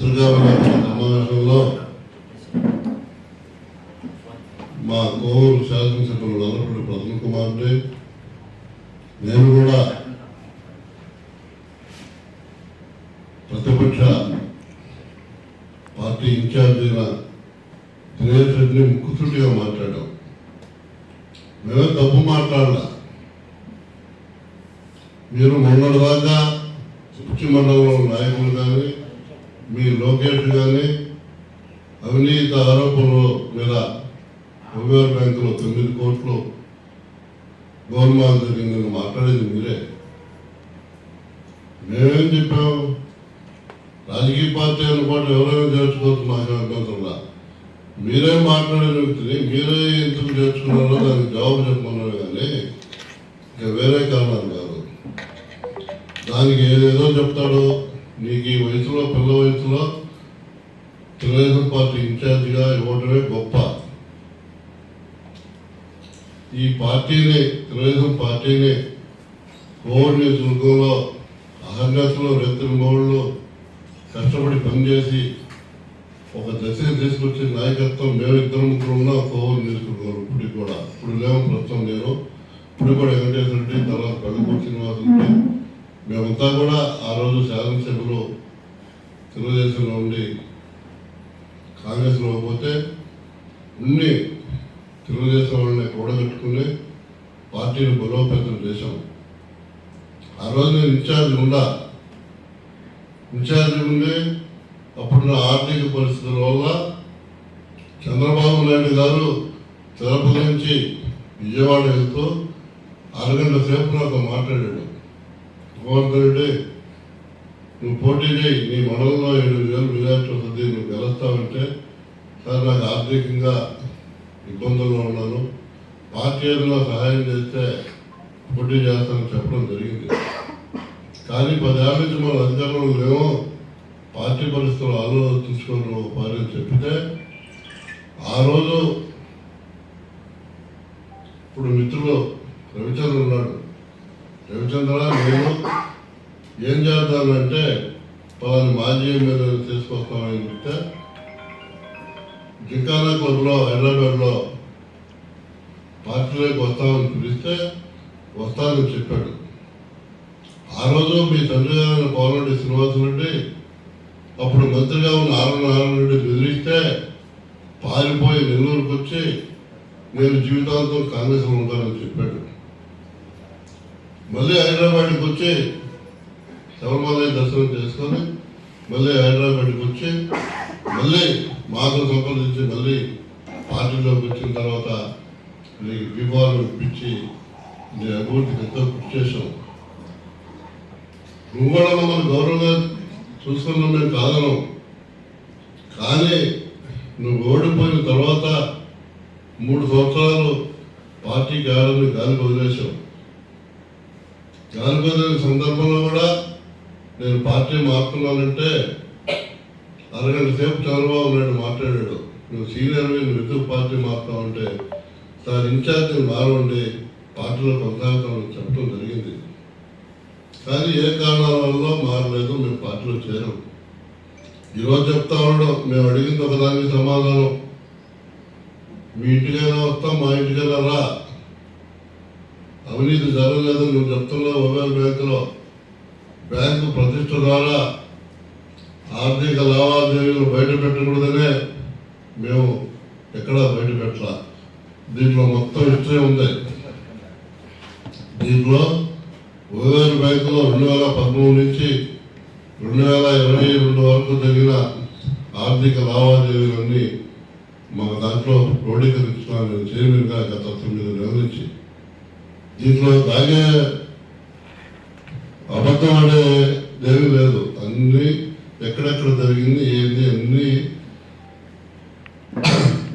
పత్రికా విలేకరుల సమావేశంలో మా కోవూరు శాసనసభ్యులు నల్లపల్లి ప్రసన్న కుమార్ని నేను కూడా ప్రతిపక్ష పార్టీ ఇన్ఛార్జిగా దినేష్ రెడ్డిని ముక్కుసూటిగా మాట్లాడాం మేమే తప్పు మాట్లాడాల. మీరు మొన్నటిదాకా పశ్చిమ మండలంలో నాయకులు కానీ మీ లోకేష్ కానీ అవినీతి ఆరోపణల మీద రిజర్వ్ బ్యాంకులో తొమ్మిది కోట్లు గవర్నమెంట్ జరిగిందని మాట్లాడేది మీరే. మేమేం చెప్పాం? రాజకీయ పార్టీ అనుకోవడం ఎవరైనా చేర్చుకోవచ్చు మాకు అభ్యంతరంలా. మీరే మాట్లాడే వ్యక్తిని మీరే ఎందుకు చేర్చుకున్నారో దానికి జవాబు చెప్పమన్నారు కానీ ఇంకా వేరే కారణాలు కాదు. దానికి ఏదేదో చెప్తాడో నీకు ఈ వయసులో పిల్ల వయసులో తెలుగుదేశం పార్టీ ఇన్ఛార్జిగా ఇవ్వడమే గొప్ప. ఈ పార్టీని తెలుగుదేశం పార్టీని కోవిడ్ నియోజకవర్గంలో అహర్నెస్లో రైతుల మోళ్ళు కష్టపడి పనిచేసి ఒక దశ తీసుకొచ్చే నాయకత్వం మేము ఇద్దరు ముగ్గురు ఉన్నా కోవిడ్ నియోజకవర్గం ఇప్పుడు కూడా. ఇప్పుడు లేవు ప్రస్తుతం నేను. ఇప్పుడు కూడా వెంకటేశ్వర రెడ్డి తర్వాత పెద్దపూడి శ్రీనివాస్ రెడ్డి మేమంతా కూడా ఆ రోజు శాసనసభలో తెలుగుదేశంలో ఉండి కాంగ్రెస్లో పోతే ఉన్ని తెలుగుదేశం వాళ్ళని కూడగట్టుకుని పార్టీని బలోపేతం చేశాం. ఆ రోజు నేను ఇన్ఛార్జ్ ఉండా ఇన్ఛార్జ్ ఉండి అప్పుడున్న ఆర్థిక పరిస్థితుల వల్ల చంద్రబాబు నాయుడు గారు తిరుపతి నుంచి విజయవాడ వెళ్తూ అరగంట సేపు నాతో మాట్లాడాడు. గోవర్ధన్ నువ్వు పోటీ చేయి నీ మండలంలో ఏడు వేలు మెజార్టీ వస్తుంది నువ్వు గెలుస్తావంటే సార్ నాకు ఆర్థికంగా ఇబ్బందుల్లో ఉన్నాను పార్టీ ఏదైనా సహాయం చేస్తే పోటీ చేస్తానని చెప్పడం జరిగింది. కానీ పదేళ్ళ నుంచి మన అధికారంలో మేము పార్టీ పరిస్థితులు ఆలోచించుకోవడం ఒక పార్టీ చెప్పితే ఆ రోజు ఇప్పుడు మిత్రులు రవిచంద్ర ఉన్నాడు. రవిచంద్ర నేను ఏం చేద్దామంటే పలాని మాజీ ఎమ్మెల్యేలు తీసుకొస్తామని చెప్తే జింకానా క్లబ్లో హైదరాబాద్లో పార్టీలోకి వస్తామని పిలిస్తే వస్తానని చెప్పాడు. ఆ రోజు మీ తండ్రి గారైన కోమరెడ్డి శ్రీనివాసరెడ్డి అప్పుడు మంత్రిగా ఉన్న ఆరు నారాయణ రెడ్డి బెదిరిస్తే పారిపోయి నెల్లూరుకు వచ్చి నేను జీవితాంతం కాంగ్రెస్లో ఉంటానని చెప్పాడు. మళ్ళీ హైదరాబాద్కి వచ్చి శబరిమల దర్శనం చేసుకొని మళ్ళీ హైదరాబాద్కి వచ్చి మళ్ళీ మాతో సంప్రదించి మళ్ళీ పార్టీలోకి వచ్చిన తర్వాత నీకు దీపావళి ఇప్పించి నీ అభివృద్ధికి ఎంతో కృషి చేసాం నువ్వు కూడా మమ్మల్ని గౌరవంగా చూసుకున్నాం మేము కాదను కానీ నువ్వు ఓడిపోయిన తర్వాత మూడు సంవత్సరాలు పార్టీ ఆడని గాలి వదిలేసావు జానపద సందర్భంలో కూడా నేను పార్టీ మారుతున్నానంటే అరగంట సేపు చంద్రబాబు నాయుడు మాట్లాడాడు. నువ్వు సీనియర్ నువ్వు ఎందుకు పార్టీ మారుతావంటే సార్ ఇన్ఛార్జ్ మారండి పార్టీలో కొనసాగుతామని చెప్పడం జరిగింది. కానీ ఏ కారణాల వల్ల మారలేదు మేము పార్టీలో చేరాం. ఈరోజు చెప్తా ఉండడం మేము అడిగింది ఒకదానికి సమాధానం. మీ ఇంటికైనా వస్తాం మా ఇంటికైనా రా. అవినీతి జరగలేదు నువ్వు చెప్తున్నావు మొబైల్ బ్యాంకులో బ్యాంకు ప్రతిష్ట ద్వారా ఆర్థిక లావాదేవీలు బయట పెట్టకూడదనే మేము ఎక్కడా బయట పెట్టాల దీంట్లో మొత్తం హిస్టరీ ఉంది. దీంట్లో ఉదయం బ్యాంకులో రెండు వేల పదమూడు నుంచి రెండు వేల ఇరవై రెండు వరకు జరిగిన ఆర్థిక లావాదేవీలన్నీ మా దాంట్లో క్రోడీకరించడానికి చైర్మన్గా గత తొమ్మిది నెలల నుంచి దీంట్లో తాగే అబద్ధం ఆడే దేవి లేదు. అన్ని ఎక్కడెక్కడ జరిగింది ఏంది అన్ని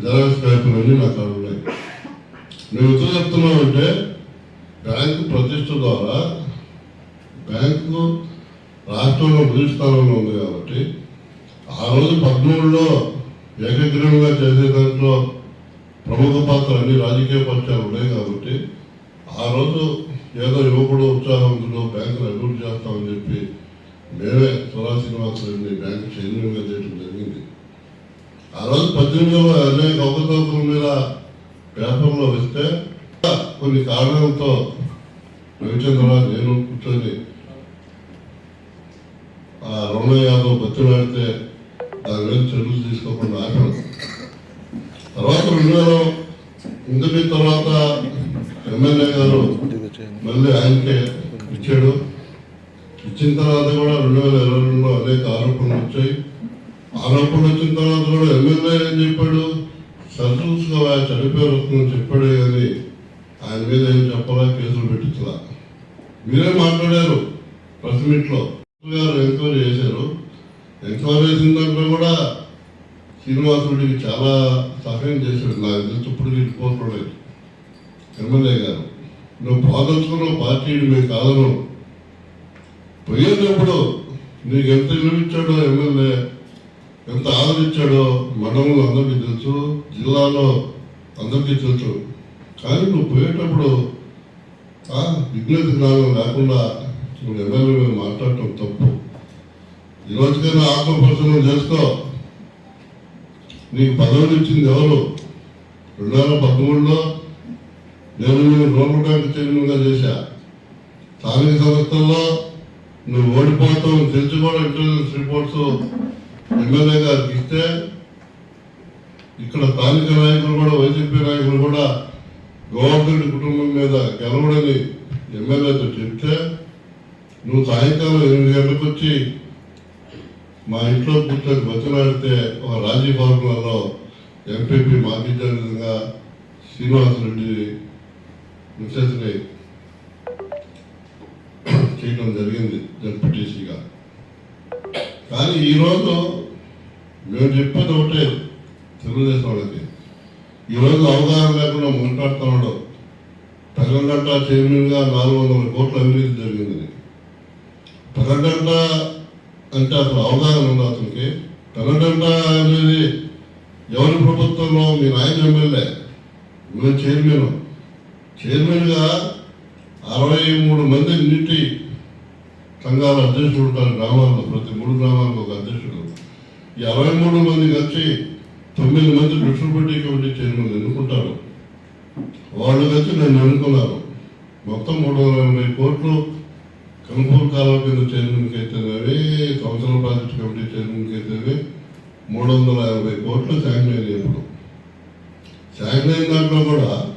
జరగస్ పేపర్లు అన్ని నాకు అడుగున్నాయి ఉన్నాయి మేము ఎట్లా చెప్తున్నామంటే బ్యాంకు ప్రతిష్ట ద్వారా బ్యాంకు రాష్ట్రంలో మొదటి స్థానంలో ఉంది కాబట్టి ఆ రోజు పద్మూడులో ఏకగ్రీవంగా చేసే దాంట్లో ప్రముఖ పాత్ర అన్ని రాజకీయ పక్షాలు ఉన్నాయి కాబట్టి ఆ రోజు ఏదో యువకుడు ఉత్సాహంతో బ్యాంకును అభివృద్ధి చేస్తామని చెప్పి మేమే సురా శ్రీనివాసరెడ్డిని బ్యాంకు చైర్మన్గా చేయడం జరిగింది. ఆ రోజు పద్దెనిమిదిలో అనేక అవకతవకల మీద పేపర్లో వస్తే కొన్ని కారణాలతో రవిచంద్రరావు నేను కూర్చొని ఆ రమణ యాదవ్ బతిలాడితే దాని మీద చర్యలు తీసుకోకుండా ఆపాను. తర్వాత రెండు వేల ఇంతటి తర్వాత ఎమ్మెల్యే గారు మళ్ళీ ఆయనకే ఇచ్చాడు. ఇచ్చిన తర్వాత కూడా రెండు వేల ఇరవై రెండులో అనేక ఆరోపణలు వచ్చాయి. ఆరోపణలు వచ్చిన తర్వాత కూడా ఎమ్మెల్యే ఏం చెప్పాడు? సర్జన్స్గా చనిపోయారు వస్తుందని చెప్పాడే కానీ ఆయన మీద ఏం చెప్పాలా కేసులు పెట్టించలా? మీరే మాట్లాడారు ప్రెస్ మీట్లో. గారు ఎంక్వైరీ చేశారు. ఎంక్వైరీ చేసిన దాంట్లో కూడా శ్రీనివాసుడికి చాలా సహాయం చేశాడు. నాకు తెలిసి ఇప్పుడు రిపోర్ట్ లేదు. ఎమ్మెల్యే గారు నువ్వు పాదలుచుకున్న పార్టీ మీ కాదను పోయేటప్పుడు నీకు ఎంత విలువిచ్చాడో ఎమ్మెల్యే ఎంత ఆదరించాడో మండలంలో అందరికీ తెలుసు జిల్లాలో అందరికీ తెలుసు. కానీ నువ్వు పోయేటప్పుడు ఆ జ్ఞానం లేకుండా నువ్వు ఎమ్మెల్యే మీద మాట్లాడటం తప్పు. ఈరోజుకైనా రోజుకైనా ఆత్మపరిశీలన చేసుకో నీకు పదవులు ఇచ్చింది ఎవరు? రెండు వేల పదమూడులో నేను నేను రూరల్ బ్యాంక్ చైర్మన్గా చేశా. స్థానిక సంస్థల్లో నువ్వు ఓడిపోతావు తెలిసి కూడా ఇంటెలిజెన్స్ రిపోర్ట్స్ ఎమ్మెల్యే గారికి ఇస్తే ఇక్కడ స్థానిక నాయకులు కూడా వైసీపీ నాయకులు కూడా గవర్నమెంట్ కుటుంబం మీద గెలవడని ఎమ్మెల్యేతో చెప్తే నువ్వు సాయంకాలం ఎనిమిది గంటలకు వచ్చి మా ఇంట్లో కూర్చొని బతిలాడితే ఒక రాజీ ఫార్ములాలో ఎంపీపీ మాకించే విధంగా శ్రీనివాసరెడ్డి మిసెస్ని చేయడం జరిగింది జడ్పీటీసీగా. కానీ ఈరోజు మేము చెప్పేది ఒకటే తెలుగుదేశం వాళ్ళకి. ఈరోజు అవగాహన లేకుండా మాట్లాడుతున్నాడు పెరగంట చైర్మన్గా నాలుగు వందల కోట్ల అవినీతి జరిగింది. పెరగంట అంటే అసలు అవగాహన ఉంది అతనికి? పెరగంట అనేది ఎవరి ప్రభుత్వంలో? మీ నాయన ఎమ్మెల్యే. మేము చైర్మన్. చైర్మన్గా అరవై మూడు మంది నీటి సంఘాల అధ్యక్షుడు ఉంటారు. గ్రామాల్లో ప్రతి మూడు గ్రామాలకు ఒక అధ్యక్షుడు. ఈ అరవై మూడు మంది కలిసి తొమ్మిది మంది డిస్ట్రిబ్యూటివ్ కమిటీ చైర్మన్ ఎన్నుకుంటారు. వాళ్ళు కలిసి నన్ను ఎన్నుకున్నారు. మొత్తం మూడు వందల ఎనభై కోట్లు కనుపూర్ కాలువ కింద చైర్మన్కి అయితేనేవి సంవత్సరం ప్రాజెక్ట్ కమిటీ చైర్మన్కి అయితేవి మూడు వందల యాభై కోట్లు శాంక్షన్ అయినాయి ఇప్పుడు. శాంక్షన్ అయిన దాంట్లో కూడా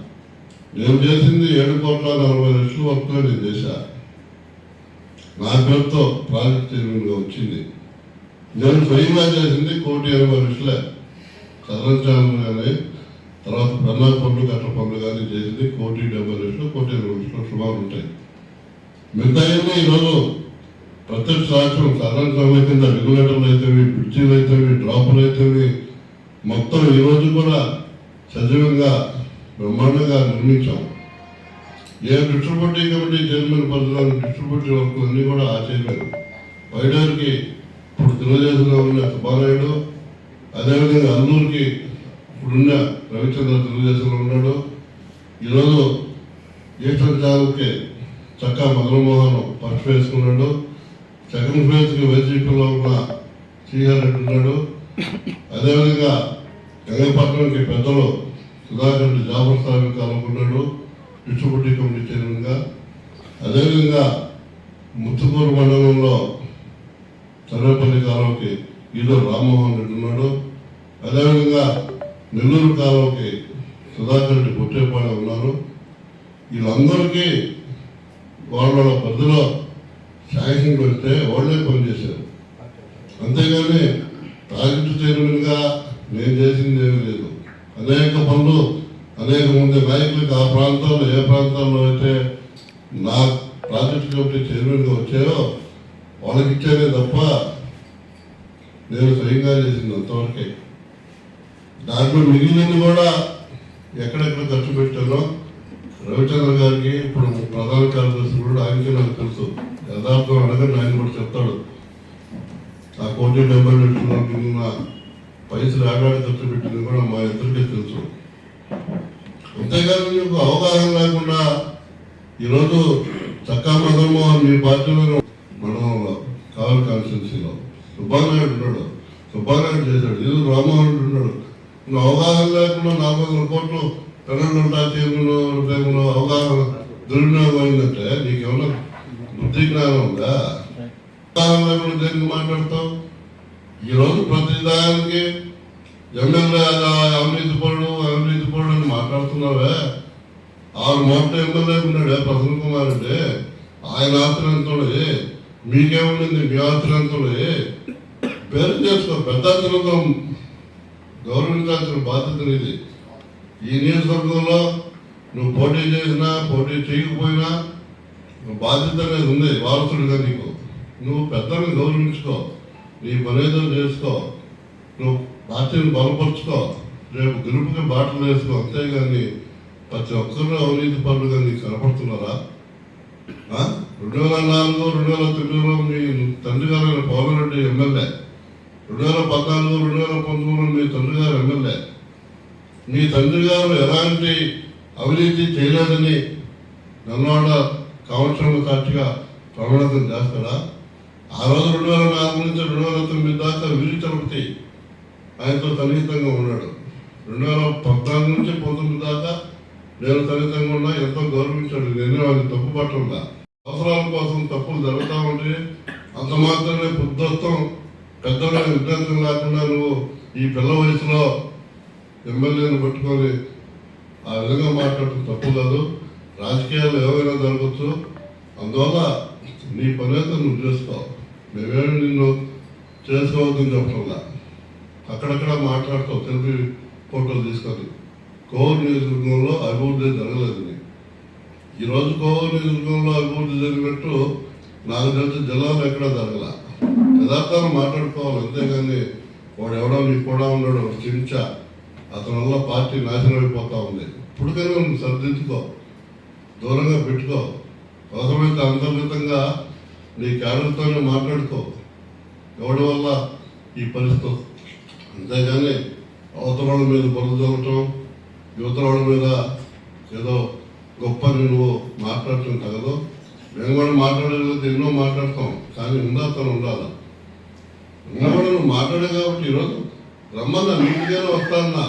నేను చేసింది ఏడు కోట్ల నలభై లక్షల వర్క్ నేను చేశా. నా పేరుతో ప్రాజెక్ట్ చైర్మన్గా వచ్చింది. నేను స్వయంగా చేసింది కోటి ఎనభై లక్షలే. చదరంచాలను కానీ తర్వాత పెన్నా పనులు గట్ల పనులు కానీ చేసింది కోటి డెబ్బై లక్షలు కోటి ఎనభై లక్షలు సుమారు ఉంటాయి. మిగతాయన్నీ ఈరోజు ప్రత్యక్ష సాక్ష్యం సరళ కింద రెగ్యులేటర్లు అయితేవి బ్రిడ్జీలు అయితేవి డ్రాపులు అయితేవి మొత్తం ఈ రోజు కూడా సజీవంగా బ్రహ్మాండంగా నిర్మించాం. ఏ డిస్ట్రిబ్యూటివ్ కమిటీ చైర్మన్ పదవులను డిస్ట్రిబ్యూటివ్ వరకు అన్ని కూడా ఆ చైర్మన్ వైడర్కి ఇప్పుడు తెలుగుదేశంలో ఉన్న సుబ్బారాయుడు అదేవిధంగా అల్లూరికి ఇప్పుడున్న రవిచంద్ర తెలుగుదేశంలో ఉన్నాడు. ఈరోజు ఈస్టర్ ఛానల్కి చక్కా మదనమోహన్ ఫస్ట్ వేసుకున్నాడు. సెకండ్ ఫేజ్కి వైసీపీలో ఉన్న శ్రీహర్ రెడ్డి ఉన్నాడు. అదేవిధంగా గంగపట్నంకి పెద్దలు సుధాకర్ రెడ్డి సాహెబ్ కాలం ఉన్నాడు డిస్ట్రిబ్యూటివ్ కమిటీ చైర్మన్గా అదేవిధంగా ముత్తుకూరు మండలంలో సర్వేపల్లి కాలంకి ఈలో రామ్మోహన్ రెడ్డి ఉన్నాడు. అదేవిధంగా నెల్లూరు కాలంకి సుధాకర్ రెడ్డి పుట్టేపాడు ఉన్నారు. వీళ్ళందరికీ వాళ్ళ పరిధిలో శాంక్షన్ పెడితే వాళ్ళే పనిచేశారు అంతేగాని ప్రాజెక్టు చైర్మన్గా నేను చేసింది ఏమీ లేదు. అనేక పనులు అనేక మంది నాయకులకు ఆ ప్రాంతంలో ఏ ప్రాంతంలో అయితే నా ప్రాజెక్టు కమిటీ చైర్మన్గా వచ్చాయో వాళ్ళకి ఇచ్చేదే తప్ప నేను స్వయంగా చేసింది అంతవరకే. దాంట్లో మిగిలినది కూడా ఎక్కడెక్కడ ఖర్చు పెట్టానో రవిచంద్ర గారికి ఇప్పుడు ప్రధాన కార్యదర్శి కూడా ఆయనకి నాకు తెలుసు. యథార్థం అడగని ఆయన కూడా చెప్తాడు. ఆ కోటి డెబ్బై లక్షల పైసలు ఆడాడి ఖర్చు పెట్టింది కూడా మా ఇద్దరికీ తెలుసు. అంతేగాని నీకు అవగాహన లేకుండా ఈరోజు చక్కా మదన్మోహన్ మీ పార్టీలో మండలంలో కావలి కాన్స్టిట్యున్సీలో. సుబ్బానాయుడు ఉన్నాడు సుబ్బానాయుడు చేశాడు. ఇది రామ్మోహన్ రెడ్డి ఉన్నాడు నువ్వు అవగాహన లేకుండా నాలుగు వందల కోట్లు పెన్నులు ఉంటాయి తీరులో టైంలో అవగాహన దుర్వినియోగం అయిందంటే నీకేమన్నా బుద్ధి జ్ఞానం ఉందా? అవగాహన లేకుండా దేనికి మాట్లాడతావు? ఈరోజు ప్రతి దానికి ఎమ్మెల్యే అవినీతి పరుడు అవినీతి పరుడు అని మాట్లాడుతున్నావే. ఆరు మొట్ట ఎమ్మెల్యే ఉన్నాడే ప్రసన్న కుమార్ అంటే ఆయన ఆస్తులు మీకేముండింది మీ ఆత్రంతో పేరు చేసుకో పెద్ద గౌరవించాల్సిన బాధ్యత ఇది ఈ నియోజకవర్గంలో నువ్వు పోటీ చేసినా పోటీ చేయకపోయినా నువ్వు బాధ్యత అనేది ఉంది వారసుడిగా నీకు. నువ్వు పెద్దలను గౌరవించుకో. నీ పనేదో చేసుకో. నువ్వు పార్టీని బలపరుచుకో. రేపు గెలుపుకి బాటలు వేసుకో. అంతేగాని ప్రతి ఒక్కరు అవినీతి పనులుగా నీకు కనపడుతున్నారా? రెండు వేల నాలుగు రెండు వేల తొమ్మిదిలో మీ తండ్రి గారు పవన్ రెడ్డి ఎమ్మెల్యే. రెండు వేల పద్నాలుగు రెండు వేల పంతొమ్మిదిలో మీ తండ్రి గారు ఎమ్మెల్యే. మీ తండ్రి గారు ఎలాంటి అవినీతి చేయలేదని నన్నవాడ కావలసిన సాక్షిగా ప్రమాణం చేస్తాడా? ఆ రోజు రెండు వేల నాలుగు నుంచి రెండు వేల తొమ్మిది దాకా వీరి ఆయనతో సన్నిహితంగా ఉన్నాడు. రెండు వేల పద్నాలుగు నుంచి పంతొమ్మిది దాకా నేను సన్నిహితంగా ఉన్నా ఎంతో గౌరవించాడు. నేను ఆయన తప్పు పట్టకుండా అవసరాల కోసం తప్పులు జరుగుతా ఉంటే అంత మాత్రమే బుద్ధత్వం పెద్దగా విజ్ఞాతం లేకుండా నువ్వు ఈ పిల్ల వయసులో ఎమ్మెల్యేని పట్టుకొని ఆ విధంగా మాట్లాడటం తప్పు కాదు. రాజకీయాలు ఏమైనా జరగచ్చు. అందువల్ల నీ పనేదో నువ్వు చేసుకోవాలి మేమేమి నిన్ను చేసుకోవద్దని చెప్పడంలా అక్కడక్కడ మాట్లాడతావు తెలిపి ఫోటోలు తీసుకొని కోవూరు నియోజకవర్గంలో అభివృద్ధి జరగలేదు. ఈరోజు ఈ కోవూరు నియోజకవర్గంలో అభివృద్ధి జరిగినట్టు నాకు తెలిసి జిల్లాలో ఎక్కడా జరగల. యథార్థాలు మాట్లాడుకోవాలి. అంతేగాని వాడు ఎవడో నీకు కూడా ఉన్నాడు ఒక అతని వల్ల పార్టీ నాశనం అయిపోతా ఉంది. ఇప్పటికైనా నువ్వు దూరంగా పెట్టుకో. అవసరమైతే అంతర్గతంగా నీ ఎవరితోనే మాట్లాడుకో. ఎవడి వల్ల ఈ పరిస్థితి అంతేగాని అవతల మీద బురద చల్లటం యువతల మీద ఏదో గొప్ప నువ్వు మాట్లాడటం తగదు మేము కూడా మాట్లాడలేదు ఎన్నో మాట్లాడతాం. కానీ ఉందాతను ఉండాలి. ఉన్నవాడు నువ్వు మాట్లాడే కాబట్టి ఈరోజు రమ్మన్నా నీటిగానే వస్తాన్నా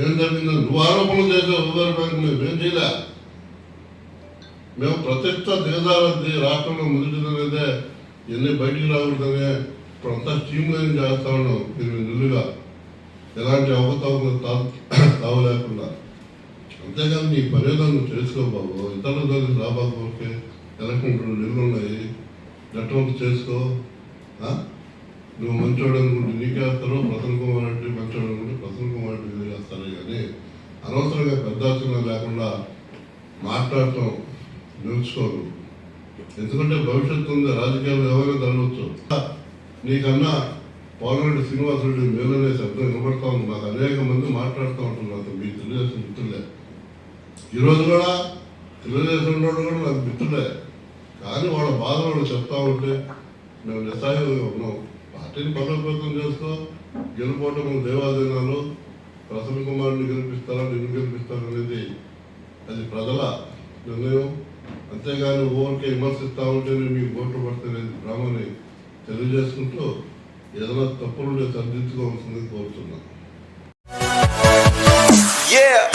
ఏం జరిగిందో నువ్వు ఆరోపణలు చేసావు రిజర్వ్ బ్యాంక్ మేము ఏం చేయలే. మేము ప్రతిష్ట దిగజారద్ది రాష్ట్రంలో మొదటిదనేదే ఎన్ని బయటికి రాకూడదనే ఇప్పుడంతా స్టీమ్ లైన్ చేస్తా ఉన్నాం మీరు నెలలుగా ఎలాంటి అవకతవకలు తా- తావు లేకుండా అంతేకాదు నీ పర్యటన చేసుకో బాబు. ఇతరుల దగ్గర రాబాబుకే ఎలక్షన్ రెండు నెలలు ఉన్నాయి నెట్వర్క్ చేసుకో. నువ్వు మంచోడు అనుకుంటే నీకేస్తారు ప్రసన్న కుమార్ రెడ్డి మంచోడు అనుకుంటే ప్రసన్న కుమార్ రెడ్డి చేస్తారు కానీ అనవసరంగా పెద్ద ఆచరణ లేకుండా మాట్లాడటం నిలుచుకోను ఎందుకంటే భవిష్యత్తు ఉంది రాజకీయాలు ఎవరైనా తరలవచ్చు నీకన్నా పోలరెడ్డి శ్రీనివాసరెడ్డి మేలనే శబ్దం నిలబడతా ఉంది. నాకు అనేక మంది మాట్లాడుతూ ఉంటున్నారు. మీ తెలుగుదేశం మిత్రులే. ఈరోజు కూడా తెలుగుదేశం వాళ్ళు కూడా నాకు మిత్రులే. కానీ వాళ్ళ బాధ వాళ్ళు చెప్తా ఉంటే మేము నిస్సాయంగా ఉన్నాం. పార్టీని బలోపేతం చేస్తూ గెలుపోవటం మన దేవాదీనాలు. ప్రసన్న కుమారుని గెలిపిస్తారా నిన్ను గెలిపిస్తారా అనేది అది ప్రజల నిర్ణయం. అంతేగాని ఊరికే విమర్శిస్తా ఉంటేనే మీకు ఓట్లు పడతలేదు రామని తెలియజేసుకుంటూ ఏదైనా తప్పులుంటే సరిదిద్దుకోవాల్సింది కోరుతున్నాను Yeah.